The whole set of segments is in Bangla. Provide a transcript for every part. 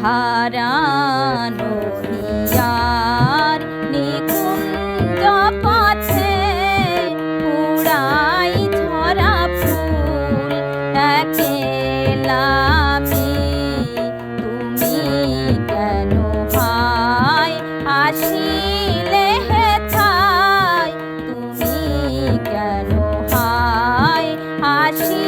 হারানো হিয়ার নিকুঞ্জ পথে পুরাই ঝরা ফুল একেলামি তুমি কেন ভাই? আসিলে হে ছাই আসি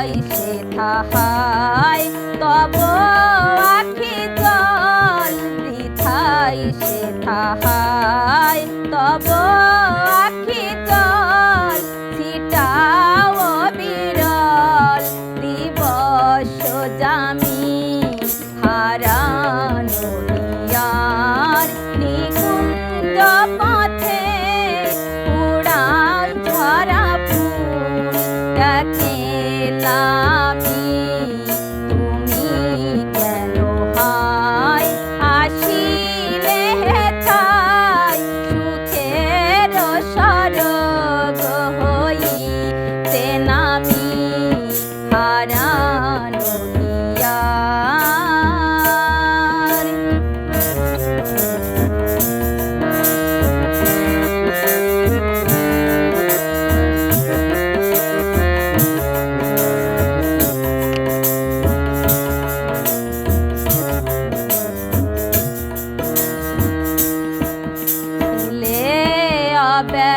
সে থাহাই তব আখি জল বৃথাই সে থাহাই তব আখি জল সিটাও বিরল, দিবস জামি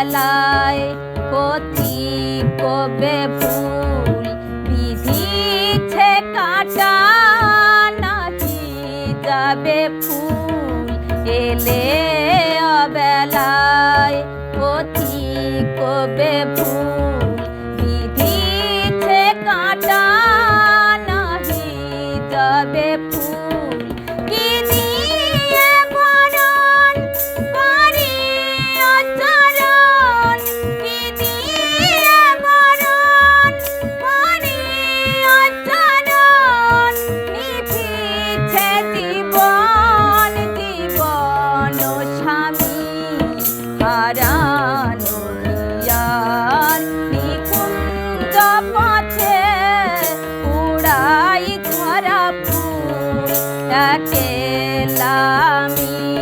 অবেলায় কতি কবে ভুল বিধিছে কাটা নাহি যাবে ফুল এলে অবেলায় কতি কবে ভুল বিধিছে কাটা নাহি যাবে ফুল see.